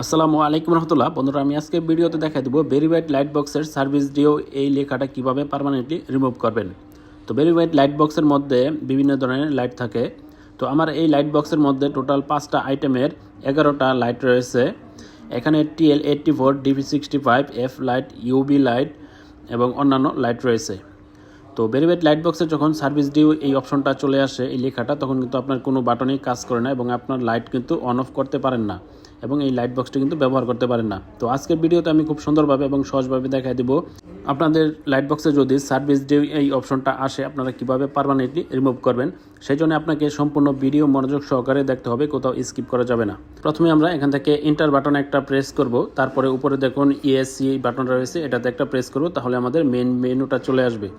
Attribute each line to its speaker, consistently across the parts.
Speaker 1: আসসালামু আলাইকুম রহমতুল্লাহ। বন্ধুরা, আমি আজকে ভিডিওতে দেখা দেবো ভেরিফাইড লাইট বক্সের সার্ভিস ডিও এই লেখাটা কীভাবে পার্মানেন্টলি রিমুভ করবেন। তো ভেরিফাইড লাইট বক্সের মধ্যে বিভিন্ন ধরনের লাইট থাকে। তো আমার এই লাইট বক্সের মধ্যে টোটাল পাঁচটা আইটেমের এগারোটা লাইট রয়েছে। এখানে TL eighty four DV sixty five F light UB light এবং অন্যান্য লাইট রয়েছে। তো ভেরিফাইড লাইট বক্সে যখন সার্ভিস ডিউ এই অপশনটা চলে আসে, এই লেখাটা, তখন কিন্তু আপনার কোনো বাটনেই কাজ করে না এবং আপনার লাইট কিন্তু অন অফ করতে পারেন না এবং এই লাইট বক্সটি কিন্তু ব্যবহার করতে পারেন না। তো আজকের ভিডিওতে আমি খুব সুন্দরভাবে এবং সহজভাবে দেখাই দিব আপনাদের লাইট বক্সে যদি সার্ভিস ডিউ এই অপশনটা আসে, আপনারা কীভাবে পারমানেন্টলি রিমুভ করবেন, সেই জন্য আপনাকে সম্পূর্ণ ভিডিও মনোযোগ সহকারে দেখতে হবে, কোথাও স্কিপ করা যাবে না। প্রথমে আমরা এখান থেকে ইন্টার বাটন একটা প্রেস করব, তারপরে উপরে দেখুন ইএসসি বাটন রয়েছে, এটাতে একটা প্রেস করব, তাহলে আমাদের মেন মেনুটা চলে আসবে।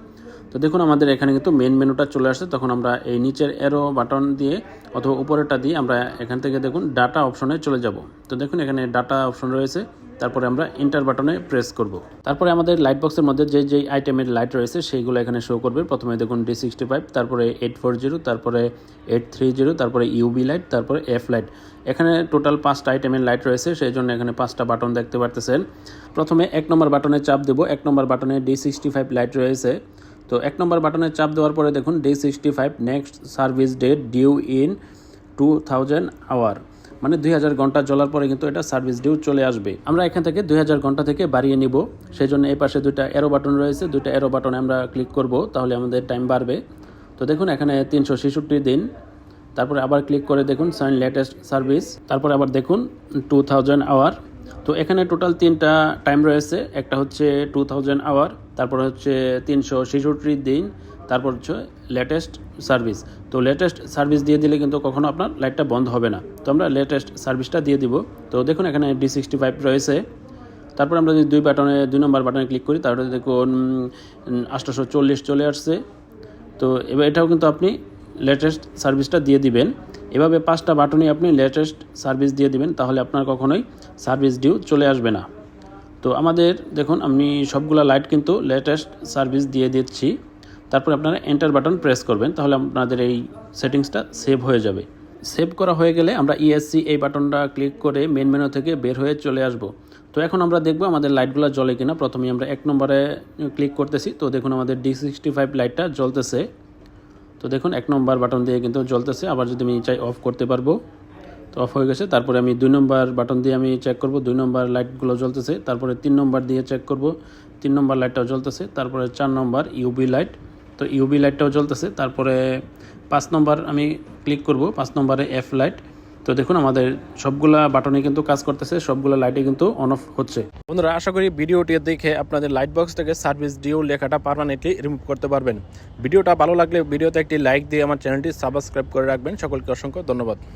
Speaker 1: তো দেখুন, আমাদের এখানে কিন্তু মেন মেনুটা চলে আসছে। তখন আমরা এই নিচের এরো বাটন দিয়ে অথবা উপরেরটা দিয়ে আমরা এখান থেকে দেখুন ডাটা অপশনে চলে যাব। তো দেখুন, এখানে ডাটা অপশন রয়েছে। তারপরে আমরা ইন্টার বাটনে প্রেস করব। তারপরে আমাদের লাইট বক্সের মধ্যে যে যে আইটেমের লাইট রয়েছে, সেইগুলো এখানে শো করবে। প্রথমে দেখুন ডি সিক্সটি ফাইভ তারপরে এইট ফোর জিরো তারপরে এইট থ্রি জিরো তারপরে ইউবি লাইট তারপরে এফ লাইট এখানে টোটাল পাঁচটা আইটেমের লাইট রয়েছে, সেই জন্য এখানে পাঁচটা বাটন দেখতে পারতেছেন। প্রথমে এক নম্বর বাটনে চাপ দেবো। এক নম্বর বাটনে ডি সিক্সটি ফাইভ লাইট রয়েছে। তো এক নম্বর বাটনে চাপ দেওয়ার পরে দেখুন D sixty five next service date due in two thousand hour মানে দুই হাজার ঘণ্টা চলার পরে কিন্তু এটা সার্ভিস ডিউ চলে আসবে। আমরা এখান থেকে দুই হাজার ঘণ্টা থেকে বাড়িয়ে নিব। সেই জন্য এই পাশে দুইটা এরো বাটন রয়েছে। দুইটা এরো বাটনে আমরা ক্লিক করব, তাহলে আমাদের টাইম বাড়বে। তো দেখুন এখানে তিনশো ছেষট্টি দিন। তারপরে আবার ক্লিক করে দেখুন সাইন লেটেস্ট সার্ভিস তারপরে আবার দেখুন টু থাউজেন্ড আওয়ার তো এখানে টোটাল তিনটা টাইম রয়েছে। একটা হচ্ছে টু থাউজেন্ড আওয়ার তারপরে হচ্ছে তিনশো ছেষট্টি দিন, তারপর হচ্ছে লেটেস্ট সার্ভিস তো লেটেস্ট সার্ভিস দিয়ে দিলে কিন্তু কখনো আপনার লাইটটা বন্ধ হবে না। তো আমরা লেটেস্ট সার্ভিসটা দিয়ে দিব। তো দেখুন, এখানে ডি সিক্সটি ফাইভ রয়েছে। তারপর আমরা যদি দুই বাটনে দুই নম্বর বাটনে ক্লিক করি, তাহলে দেখুন আটশোশো চল্লিশ চলে আসছে। তো এবার এটাও কিন্তু আপনি লেটেস্ট সার্ভিসটা দিয়ে দিবেন। এভাবে পাঁচটা বাটনই আপনি লেটেস্ট সার্ভিস দিয়ে দিবেন, তাহলে আপনার কখনোই সার্ভিস ডিউ চলে আসবে না। তো আমাদের, দেখুন, আমি সবগুলা লাইট কিন্তু লেটেস্ট সার্ভিস দিয়ে দিচ্ছি। তারপর আপনারা এন্টার বাটন প্রেস করবেন, তাহলে আপনাদের এই সেটিংসটা সেভ হয়ে যাবে। সেভ করা হয়ে গেলে আমরা ইএসসি এই বাটনটা ক্লিক করে মেন মেনু থেকে বের হয়ে চলে আসব। তো এখন আমরা দেখব আমাদের লাইটগুলো জ্বলে কিনা। প্রথমে আমরা এক নম্বরে ক্লিক করতেছি। তো দেখুন, আমাদের ডি সিক্সটি ফাইভ লাইটটা জ্বলতেছে। তো দেখুন, এক নম্বর বাটন দিয়ে কিন্তু জ্বলতেছে। আবার যদি আমি চাই অফ করতে পারব, তো অফ হয়ে গেছে। তারপরে আমি দুই নম্বর বাটন দিয়ে আমি চেক করব। দুই নম্বর লাইটগুলো জ্বলতেছে। তারপরে তিন নম্বর দিয়ে চেক করব। তিন নম্বর লাইটটাও জ্বলতেছে। তারপরে চার নম্বর ইউবি লাইট তো ইউবি লাইটটাও জ্বলতেছে। তারপরে পাঁচ নম্বর আমি ক্লিক করব। পাঁচ নম্বরে এফ লাইট তো দেখুন, আমাদের সবগুলা বাটনে কিন্তু কাজ করতেছে, সবগুলো লাইটে কিন্তু অন অফ হচ্ছে। বন্ধুরা, আশা করি ভিডিওটি দেখে আপনাদের লাইট বক্স থেকে সার্ভিস ডিও লেখাটা পারমানেন্টলি রিমুভ করতে পারবেন। ভিডিওটা ভালো লাগলে ভিডিওতে একটি লাইক দিয়ে আমার চ্যানেলটি সাবস্ক্রাইব করে রাখবেন। সকলকে অসংখ্য ধন্যবাদ।